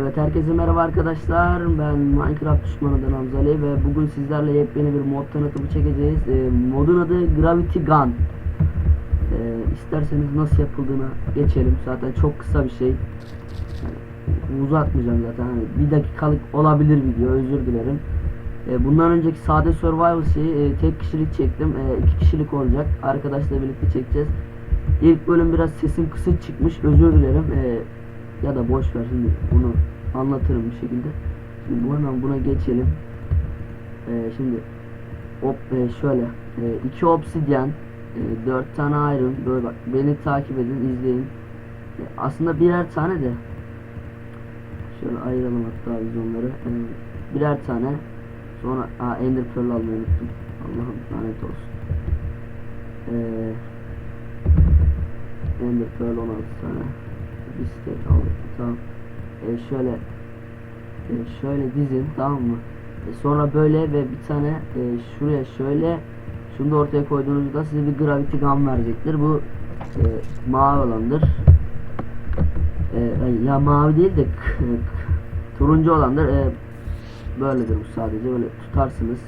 Evet herkese merhaba arkadaşlar. Ben Minecraft düşmanıdan Hamzali ve bugün sizlerle yepyeni bir mod tanıtımı çekeceğiz. Ee, modun adı Gravity Gun. Ee, isterseniz nasıl yapıldığına geçelim. Zaten çok kısa bir şey. Yani uzatmayacağım zaten. Hani bir dakikalık olabilir video. Özür dilerim. Ee, bundan önceki sade survival şeyi e, tek kişilik çektim. E, iki kişilik olacak. Arkadaşla birlikte çekeceğiz. İlk bölüm biraz sesim kısık çıkmış. Özür dilerim. Ee, ya da boş ver şimdi bunu anlatırım bir şekilde. Şimdi bu buna geçelim. Ee, şimdi op e, şöyle e, iki obsidyen, e, dört tane iron böyle bak beni takip edin izleyin. E, aslında birer tane de şöyle ayıralım hatta biz onları. E, birer tane sonra aa, ender pearl almayı unuttum. Allah'ım lanet olsun. Eee Ender Pearl 16 tane bisiklet aldık tamam. E, şöyle e, şöyle dizin tamam mı? E, sonra böyle ve bir tane e, şuraya şöyle şunu da ortaya koyduğunuzda size bir gravity gun verecektir. Bu e, mavi olandır. E, ya mavi değil de turuncu olandır. E, böyledir bu sadece. Böyle tutarsınız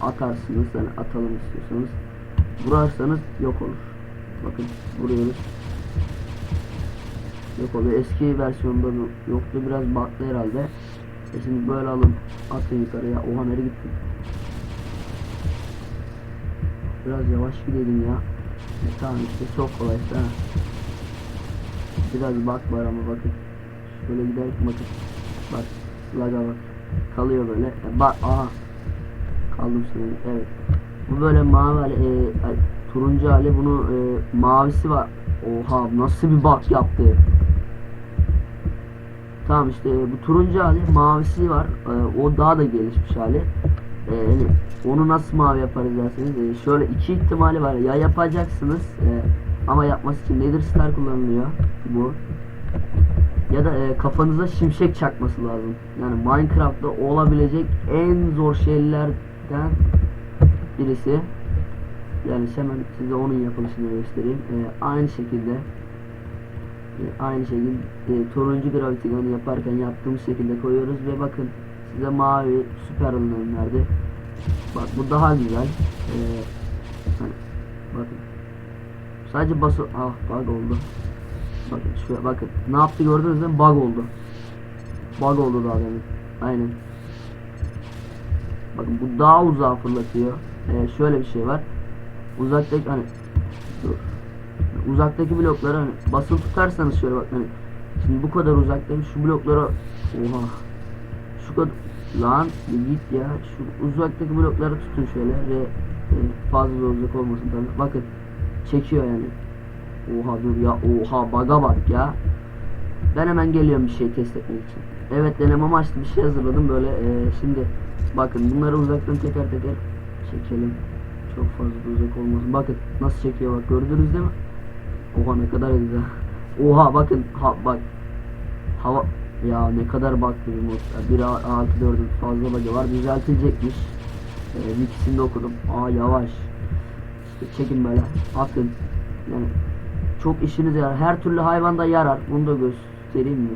atarsınız yani atalım istiyorsanız. Vurarsanız yok olur. Bakın vuruyoruz Yok oluyor. Eski versiyonda yoktu. Biraz battı herhalde. E şimdi böyle alın. Atın yukarıya. Oha nereye gittin? Biraz yavaş gidelim ya. E tamam işte çok kolay ha. Biraz bak var ama bakın. Şöyle giderek bakın. Bak. Laga bak. Kalıyor böyle. E, bak aha. Kaldım sonra. Evet. Bu böyle mavi hali, e, turuncu hali. Bunu e, mavisi var. Oha nasıl bir bak yaptı. Tamam işte bu turuncu hali mavisi var. Ee, o daha da gelişmiş hali. Ee, yani onu nasıl mavi yaparız derseniz ee, şöyle iki ihtimali var. Ya yapacaksınız ee, ama yapması için Nether Star kullanılıyor bu. Ya da ee, kafanıza şimşek çakması lazım. Yani Minecraft'ta olabilecek en zor şeylerden birisi. Yani hemen size onun yapılışını göstereyim. Ee, aynı şekilde e, aynı şekilde e, turuncu gravity gun yaparken yaptığımız şekilde koyuyoruz ve bakın size mavi süper alanı verdi. Bak bu daha güzel. E, hani, bakın. Sadece bası ah bug oldu. Bakın şuraya bakın. Ne yaptı gördünüz mi? Bug oldu. Bug oldu daha demin. Aynen. Bakın bu daha uzağa fırlatıyor. E, şöyle bir şey var. Uzaktaki hani dur uzaktaki bloklara hani basılı tutarsanız şöyle bak hani şimdi bu kadar uzaktayım şu bloklara oha şu kadar lan git ya şu uzaktaki blokları tutun şöyle ve e, fazla uzak olmasın tabii. Bakın çekiyor yani. Oha dur ya oha baga bak ya. Ben hemen geliyorum bir şey test etmek için. Evet deneme amaçlı bir şey hazırladım böyle e, şimdi bakın bunları uzaktan teker teker çekelim. Çok fazla uzak olmasın. Bakın nasıl çekiyor bak gördünüz değil mi Oha ne kadar güzel. Oha bakın ha bak. Hava ya ne kadar bak bir mod. Ya, 1.6.4'ün fazla bug'ı var. Düzeltilecekmiş. Ee, ikisini de okudum. Aa yavaş. İşte çekin böyle. Atın. Yani çok işinize yarar. Her türlü hayvanda yarar. Bunu da göstereyim mi?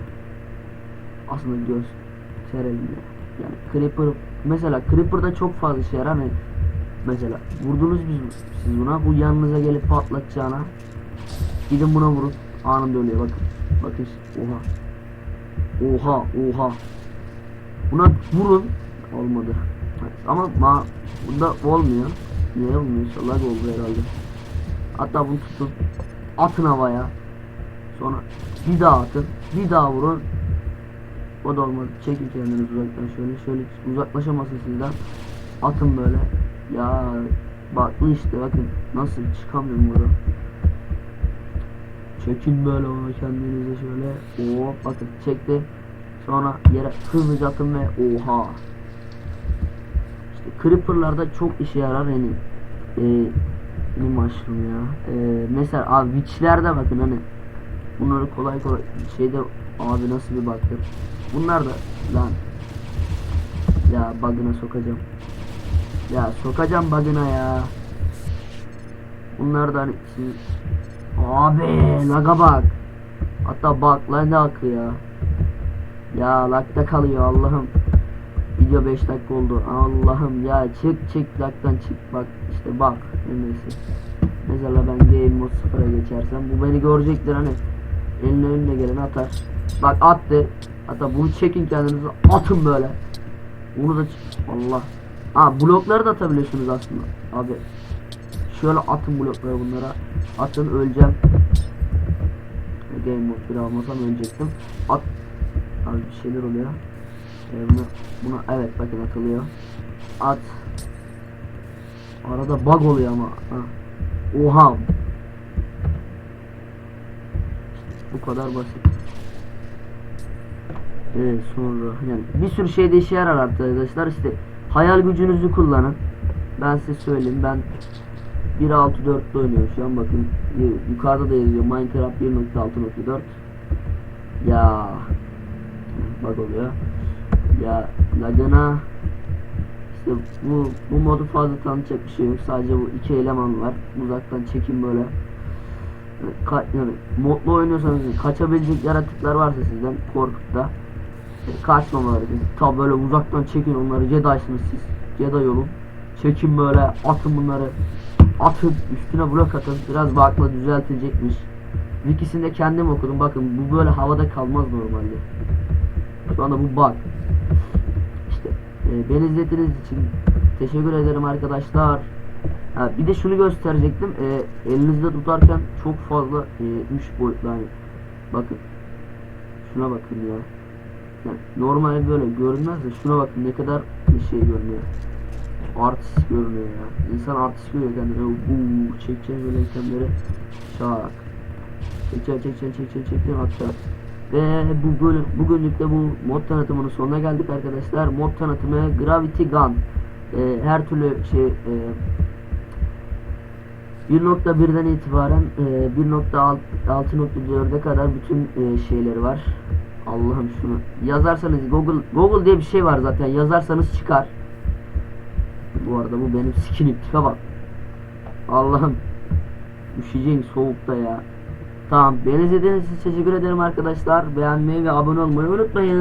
Aslında gösterelim ya. Yani Creeper mesela Creeper'da çok fazla işe yarar. Hani mesela vurdunuz biz siz buna bu yanınıza gelip patlatacağına Gidin buna vurun. Anında ölüyor bakın. Bakın oha. Oha oha. Buna vurun. Olmadı. Ama ma bunda olmuyor. Niye olmuyor? İnşallah oldu herhalde. Hatta bunu tutun. Atın havaya. Sonra bir daha atın. Bir daha vurun. O da olmadı. Çekin kendinizi uzaktan şöyle. Şöyle uzaklaşamasın sizden. Atın böyle. Ya baklı işte bakın. Nasıl çıkamıyorum buradan. Çekin böyle onu kendinize şöyle. Oo bakın çekti. Sonra yere hızlıca atın ve oha. İşte creeper'larda çok işe yarar yani. Ee, ne mushroom ya. Ee, mesela abi witch'lerde bakın hani bunları kolay kolay şeyde abi nasıl bir baktır. Bunlar da lan ya bug'ına sokacağım. Ya sokacağım bug'ına ya. Bunlar da hani siz Abi laga bak. Hatta bak lan ne akı ya. Lakta kalıyor Allah'ım. Video 5 dakika oldu. Allah'ım ya çık çık laktan çık bak işte bak neyse. Mesela ben game mode 0'a geçersem bu beni görecektir hani eline önüne geleni atar. Bak attı. Hatta bunu çekin kendinize atın böyle. Bunu da ç- Allah. Aa blokları da atabiliyorsunuz aslında. Abi şöyle atın blokları bunlara. Atın öleceğim. Game mode bir almasam ölecektim. At. Abi bir şeyler oluyor. Ee, bunu, buna evet bakın atılıyor. At. Arada bug oluyor ama. Ha. Oha. Bu kadar basit. Evet sonra yani bir sürü şeyde işe yarar arkadaşlar işte hayal gücünüzü kullanın. Ben size söyleyeyim ben 1.6.4'te oynuyorum şu an bakın. Yukarıda da yazıyor Minecraft 1.6.4 ya. Bak oluyor ya. Lagına işte bu bu modu fazla tanıtacak bir şey yok. Sadece bu iki eleman var. Uzaktan çekim böyle. Ka yani modlu oynuyorsanız kaçabilecek yaratıklar varsa sizden korkutta e, kaçmamaları. Tabi böyle uzaktan çekin onları. Jedi'sınız siz. Jedi olun. Çekin böyle atın bunları atın üstüne blok atın biraz bakla düzeltilecekmiş Wikisini de kendim okudum bakın bu böyle havada kalmaz normalde şu anda bu bug işte e, beni izlediğiniz için teşekkür ederim arkadaşlar Ha, bir de şunu gösterecektim. E, elinizde tutarken çok fazla e, üç boyutlu hani. Bakın. Şuna bakın ya. Yani normal böyle görünmez de şuna bakın ne kadar bir şey görünüyor. Artist görünüyor ya. İnsan artist görüyor kendini. Uuu çekeceğim böyle itemleri. Şak. Çekeceğim çekeceğim çekeceğim çekeceğim hatta. Ve bu bölüm, bugünlük de bu mod tanıtımının sonuna geldik arkadaşlar. Mod tanıtımı Gravity Gun. E, her türlü şey e, 1.1'den itibaren e, 1.6.4'e kadar bütün e, şeyleri var. Allah'ım şunu yazarsanız Google Google diye bir şey var zaten yazarsanız çıkar. Bu arada bu benim skinim tipe bak. Allah'ım üşüyeceğim soğukta ya. Tamam beni izlediğiniz için teşekkür ederim arkadaşlar. Beğenmeyi ve abone olmayı unutmayın.